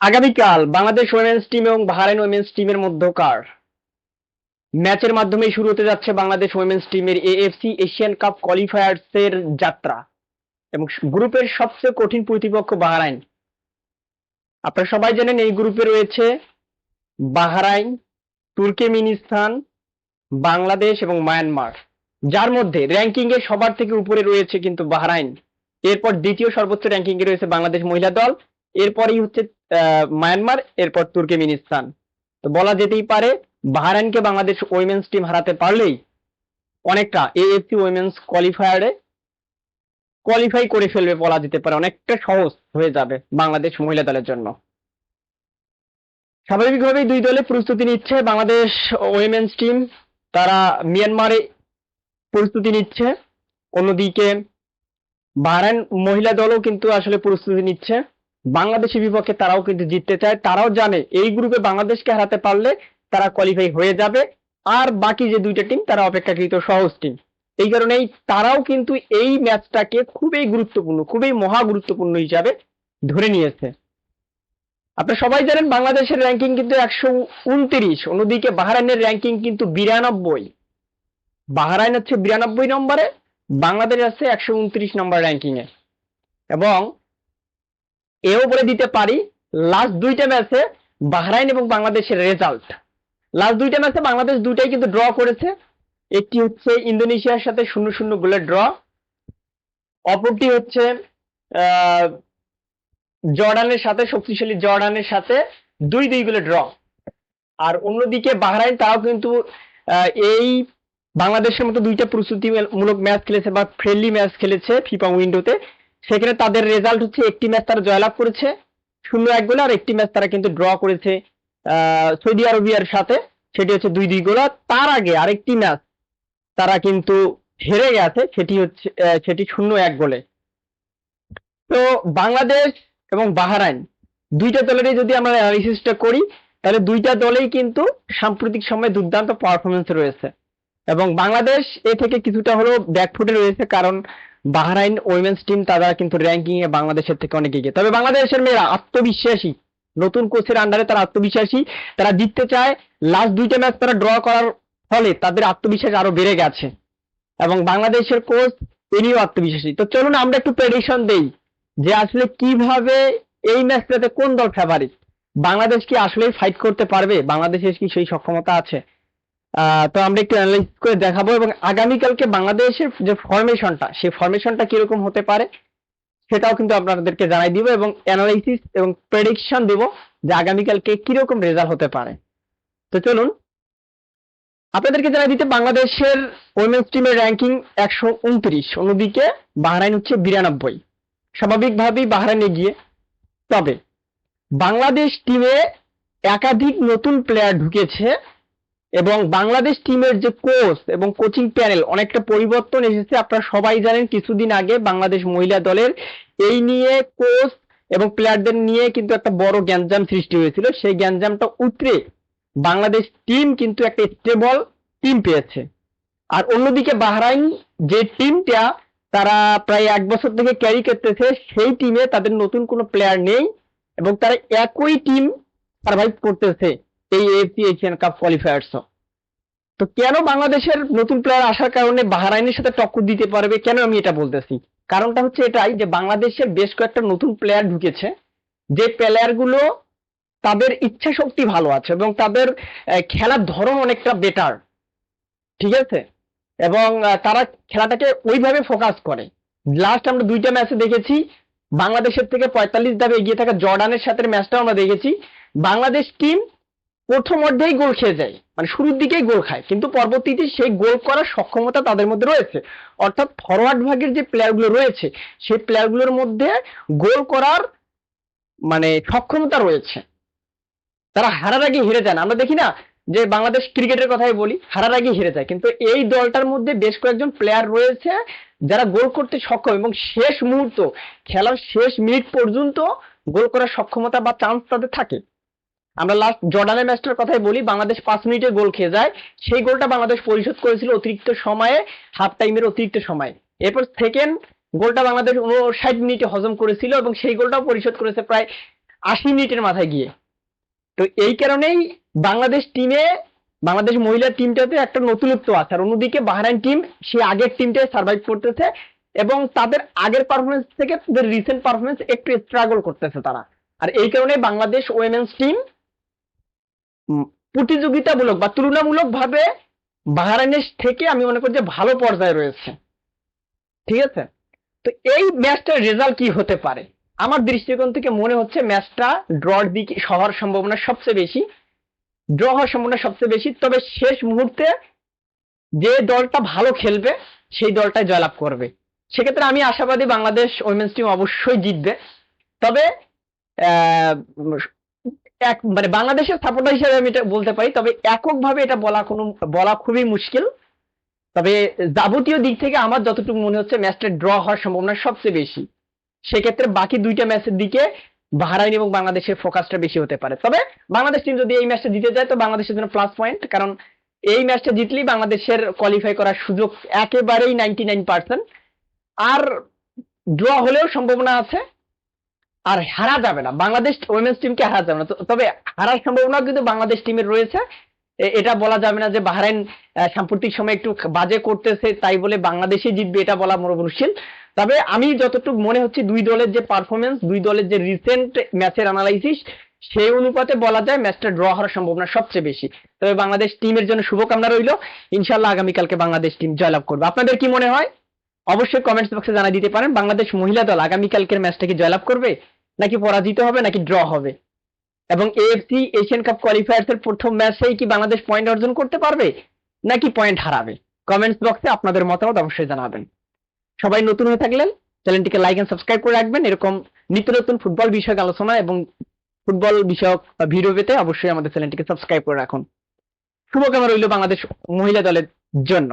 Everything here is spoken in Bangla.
আগামীকাল বাংলাদেশ ওমেন্স টিম এবং বাহারাইন ওমেন্স টিমের মধ্যকার ম্যাচের মাধ্যমে শুরু হতে যাচ্ছে বাংলাদেশ ওমেন্স টিমের এএফসি এশিয়ান কাপ কোয়ালিফায়ার্স এর যাত্রা এবং গ্রুপের সবচেয়ে কঠিন প্রতিপক্ষ বাহারাইন। আপনারা সবাই জানেন এই গ্রুপে রয়েছে বাহারাইন, তুর্কমেনিস্তান, বাংলাদেশ এবং মায়ানমার, যার মধ্যে র্যাঙ্কিং এ সবার থেকে উপরে রয়েছে কিন্তু বাহারাইন। এরপর দ্বিতীয় সর্বোচ্চ র্যাঙ্কিং এ রয়েছে বাংলাদেশ মহিলা দল। এরপরেই হচ্ছে মায়ানমার, এরপর তুর্কমেনিস্তান। তো বলা যেতেই পারে, বাহারাইনকে বাংলাদেশ উইমেন্স টিম হারাতে পারলেই অনেকটা এএফসি উইমেন্স কোয়ালিফায়ারে কোয়ালিফাই করে ফেলবে বলা যেতে পারে। অনেকটা সহজ হয়ে যাবে বাংলাদেশ মহিলা দলের জন্য। স্বাভাবিকভাবেই দুই দলে প্রস্তুতি নিচ্ছে বাংলাদেশ উইমেন্স টিম তারা মিয়ানমারে প্রস্তুতি নিচ্ছে। অন্যদিকে বাহরাইন মহিলা দলও কিন্তু আসলে প্রস্তুতি নিচ্ছে। বাংলাদেশের বিপক্ষে তারাও কিন্তু জিততে চায়। তারাও জানে এই গ্রুপে বাংলাদেশকে হারাতে পারলে তারা কোয়ালিফাই হয়ে যাবে। আর বাকি যে দুইটা টিম তারা অপেক্ষাকৃত সহজ টিম এই কারণেই তারাও কিন্তু এই ম্যাচটাকে খুবই গুরুত্বপূর্ণ, খুবই মহা গুরুত্বপূর্ণ হিসাবে ধরে নিয়েছে। আপনারা সবাই জানেন বাংলাদেশের র্যাঙ্কিং কিন্তু একশো উনত্রিশ। অন্যদিকে বাহরাইনের র্যাঙ্কিং কিন্তু বিরানব্বই। বাহরাইন হচ্ছে বিরানব্বই নম্বরে, বাংলাদেশ আছে একশো উনত্রিশ নম্বর র্যাঙ্কিং এ। এবং এও বলে দিতে পারি লাস্ট দুইটা ম্যাচে বাহরাইন এবং বাংলাদেশের রেজাল্ট লাস্ট দুইটা ম্যাচে বাংলাদেশ দুইটাই কিন্তু ড্র করেছে। একটি হচ্ছে ইন্দোনেশিয়ার সাথে শূন্য শূন্য গোলের ড্র অপরটি হচ্ছে জর্ডানের সাথে, শক্তিশালী জর্ডানের সাথে দুই দুই গোলে ড্র আর অন্যদিকে বাহরাইন, তারাও কিন্তু এই বাংলাদেশের মতো দুইটা প্রস্তুতিমূলক ম্যাচ খেলেছে বা ফ্রেন্ডলি ম্যাচ খেলেছে ফিফা উইন্ডোতে সেখানে তাদের রেজাল্ট হচ্ছে একটি ম্যাচ তারা জয়লাভ করেছে, শূন্য এক গোলে, আর একটি ম্যাচ তারা কিন্তু ড্র করেছে সৌদি আরবিয়ার সাথে। সেটি হচ্ছে দুই দুই গোলা তার আগে আরেকটি ম্যাচ তারা কিন্তু হেরে গেছে, সেটি হচ্ছে সেটি শূন্য এক গোলে। তো বাংলাদেশ এবং বাহারাইন দুইটা দলেরই যদি আমরা অ্যানালিসিসটা করি, তাহলে দুইটা দলেই কিন্তু সাম্প্রতিক সময়ে দুর্দান্ত পারফরমেন্স রয়েছে। এবং বাংলাদেশ এ থেকে কিছুটা হলেও ব্যাকফুটে রয়েছে, কারণ বাহরাইন উইমেন্স টিম তারা কিন্তু র্যাঙ্কিং এ বাংলাদেশের থেকে অনেক এগিয়ে। তবে বাংলাদেশের মেয়েরা আত্মবিশ্বাসী। নতুন কোচের আন্ডারে তারা আত্মবিশ্বাসী। তারা জিততে চায় লাস্ট দুইটা ম্যাচ তারা ড্র করার ফলে তাদের আত্মবিশ্বাস আরও বেড়ে গেছে। এবং বাংলাদেশের কোচ তিনিও আত্মবিশ্বাসী। তো চলুন আমরা একটু প্রেডিকশন দেই যে আসলে কীভাবে এই ম্যাচটাতে কোন দল ফেভারিট বাংলাদেশ কি আসলেই ফাইট করতে পারবে? বাংলাদেশের কি সেই সক্ষমতা আছে? তো আমরা একটু অ্যানালাইসিস করে দেখাবো এবং আগামীকালকে বাংলাদেশের যে ফরমেশনটা সেই ফরমেশনটা কীরকম হতে পারে, সেটাও কিন্তু আপনাদেরকে জানাই দিব এবং অ্যানালাইসিস এবং প্রেডিকশন দেব যে আগামীকালকে কীরকম রেজাল্ট হতে পারে। তো চলুন, আপনাদেরকে জানাই দিতে বাংলাদেশের উইমেন্স টিমের র্যাঙ্কিং একশো উনত্রিশ, অন্যদিকে বাহরাইন হচ্ছে বিরানব্বই। স্বাভাবিকভাবেই বাহরাইন এগিয়ে। তবে বাংলাদেশ টিমে একাধিক নতুন প্লেয়ার ঢুকেছে। এবং বাংলাদেশ টিমের যে কোচ এবং কোচিং প্যানেল অনেকটা পরিবর্তন এসেছে। আপনারা সবাই জানেন কিছুদিন আগে বাংলাদেশ মহিলা দলের এই নিয়ে কোচ এবং প্লেয়ারদের নিয়ে কিন্তু একটা বড় গ্যাঞ্জাম সৃষ্টি হয়েছিল। সেই গ্যাঞ্জামটা উতরে বাংলাদেশ টিম কিন্তু একটা স্টেবল টিম পেয়েছে। আর অন্যদিকে বাহরাইন যে টিমটা তারা প্রায় এক বছর থেকে ক্যারি করতেছে, সেই টিমে তাদের নতুন কোনো প্লেয়ার নেই এবং তারা একই টিম সার্ভাইভ করতেছে। এই এফসি এশিয়ান কাপ কোয়ালিফায়ার্স তো কেন বাংলাদেশের নতুন প্লেয়ার আসার কারণে বাহরাইনের সাথে টক্কর দিতে পারবে? কেন আমি এটা বলতেছি? কারণটা হচ্ছে এটাই যে বাংলাদেশের বেশ কয়েকটা নতুন প্লেয়ার ঢুকেছে, যে প্লেয়ারগুলো তাদের ইচ্ছা শক্তি ভালো আছে এবং তাদের খেলার ধরন অনেকটা বেটার ঠিক আছে? এবং তারা খেলাটাকে ওইভাবে ফোকাস করে। লাস্ট আমরা দুইটা ম্যাচে দেখেছি, বাংলাদেশের থেকে পঁয়তাল্লিশ ধাপে এগিয়ে থাকা জর্ডানের সাথে ম্যাচটাও আমরা দেখেছি। বাংলাদেশ টিম প্রথম অর্ধেই গোল খেয়ে যায়। মানে শুরুর দিকেই গোল খায়। কিন্তু পরবর্তীতে সেই গোল করার সক্ষমতা তাদের মধ্যে রয়েছে। অর্থাৎ ফরওয়ার্ড ভাগের যে প্লেয়ারগুলো রয়েছে, সেই প্লেয়ারগুলোর মধ্যে গোল করার মানে সক্ষমতা রয়েছে। তারা হারার আগে হেরে যায় আমরা দেখি না যে বাংলাদেশ ক্রিকেটের কথাই বলি, হারার আগে হেরে যায়। কিন্তু এই দলটার মধ্যে বেশ কয়েকজন প্লেয়ার রয়েছে যারা গোল করতে সক্ষম এবং শেষ মুহূর্ত, খেলার শেষ মিনিট পর্যন্ত গোল করার সক্ষমতা বা চান্স তাদের থাকে। আমরা লাস্ট জর্ডানের ম্যাচটার কথাই বলি, বাংলাদেশ পাঁচ মিনিটে গোল খেয়ে যায়। সেই গোলটা বাংলাদেশ পরিশোধ করেছিল অতিরিক্ত সময়ে হাফ টাইমের অতিরিক্ত সময়ে। এরপর সেকেন্ড গোলটা বাংলাদেশ উনষাট মিনিটে হজম করেছিল এবং সেই গোলটাও পরিশোধ করেছে প্রায় আশি মিনিটের মাথায় গিয়ে। তো এই কারণেই বাংলাদেশ টিমে বাংলাদেশ মহিলা টিমটাতে একটা নতুনত্ব আছে। আর অন্যদিকে বাহরাইন টিম সে আগের টিমটাই সার্ভাইভ করতেছে এবং তাদের আগের পারফরমেন্স থেকে তাদের রিসেন্ট পারফরমেন্স একটু স্ট্রাগল করতেছে তারা। আর এই কারণে বাংলাদেশ ওয়েমেন্স টিম প্রতিযোগিতামূলক বা তুলনামূলক ভাবে বাহরাইনের থেকে আমি মনে করি যে ভালো পর্যায়ে রয়েছে। ঠিক আছে? তো এই ম্যাচটার রেজাল্ট কি হতে পারে? আমার দৃষ্টিকোণ থেকে মনে হচ্ছে ম্যাচটা ড্রর দিকে হওয়ার সম্ভাবনা সবচেয়ে বেশি, ড্র হওয়ার সম্ভাবনা সবচেয়ে বেশি। তবে শেষ মুহূর্তে যে দলটা ভালো খেলবে, সেই দলটাই জয়লাভ করবে। সেক্ষেত্রে আমি আশাবাদী বাংলাদেশ উইমেন্স টিম অবশ্যই জিতবে। তবে এক মানে বাংলাদেশের সাপোর্টার হিসেবে আমি এটা বলতে পারি, তবে এককভাবে এটা বলা কোনো, বলা খুবই মুশকিল। তবে যাবতীয় দিক থেকে আমার যতটুকু মনে হচ্ছে ম্যাচটা ড্র হওয়ার সম্ভাবনা সবচেয়ে বেশি। সেক্ষেত্রে বাকি দুইটা ম্যাচের দিকে বাহরাইন এবং বাংলাদেশের ফোকাসটা বেশি হতে পারে। তবে বাংলাদেশ টিম যদি এই ম্যাচটা জিতে যায়, তো বাংলাদেশের জন্য প্লাস পয়েন্ট কারণ এই ম্যাচটা জিতলেই বাংলাদেশের কোয়ালিফাই করার সুযোগ একেবারেই নাইনটি নাইন পার্সেন্ট আর ড্র হলেও সম্ভাবনা আছে। আর হারা যাবে না। বাংলাদেশ উইমেন্স টিমকে হারা যাবে না। তবে হারার সম্ভাবনা কিন্তু বাংলাদেশ টিমের রয়েছে। এটা বলা যাবে না যে বাহরাইন সাম্প্রতিক সময় একটু বাজে করতেছে, তাই বলে বাংলাদেশে জিতবে এটা বলা মোর মুশকিল তবে আমি যতটুকু মনে হচ্ছে, দুই দলের যে পারফরমেন্স দুই দলের যে রিসেন্ট ম্যাচের অ্যানালাইসিস সেই অনুপাতে বলা যায় ম্যাচটা ড্র হওয়ার সম্ভাবনা সবচেয়ে বেশি। তবে বাংলাদেশ টিমের জন্য শুভকামনা রইল। ইনশাল্লাহ আগামীকালকে বাংলাদেশ টিম জয়লাভ করবে। আপনাদের কি মনে হয়? অবশ্যই কমেন্টস বক্সে জানা দিতে পারেন। বাংলাদেশ মহিলা দল আগামীকালকের ম্যাচটা কি জয়লাভ করবে? নাকি পরাজিত হবে, নাকি ড্র হবে? এবং এএফসি এশিয়ান কাপ কোয়ালিফায়ার্স এর প্রথম ম্যাচেই কি বাংলাদেশ পয়েন্ট অর্জন করতে পারবে, নাকি পয়েন্ট হারাবে? কমেন্টস বক্সে আপনাদের মতামত অবশ্যই জানাবেন। সবাই নতুন হয়ে থাকলেন চ্যানেলটিকে লাইক এন্ড সাবস্ক্রাইব করে রাখবেন। এরকম নিত্য নতুন ফুটবল বিষয়ক আলোচনা এবং ফুটবল বিষয়ক ভিডিও পেতে অবশ্যই আমাদের চ্যানেলটিকে সাবস্ক্রাইব করে রাখুন। শুভকামনা রইল বাংলাদেশ মহিলা দলের জন্য।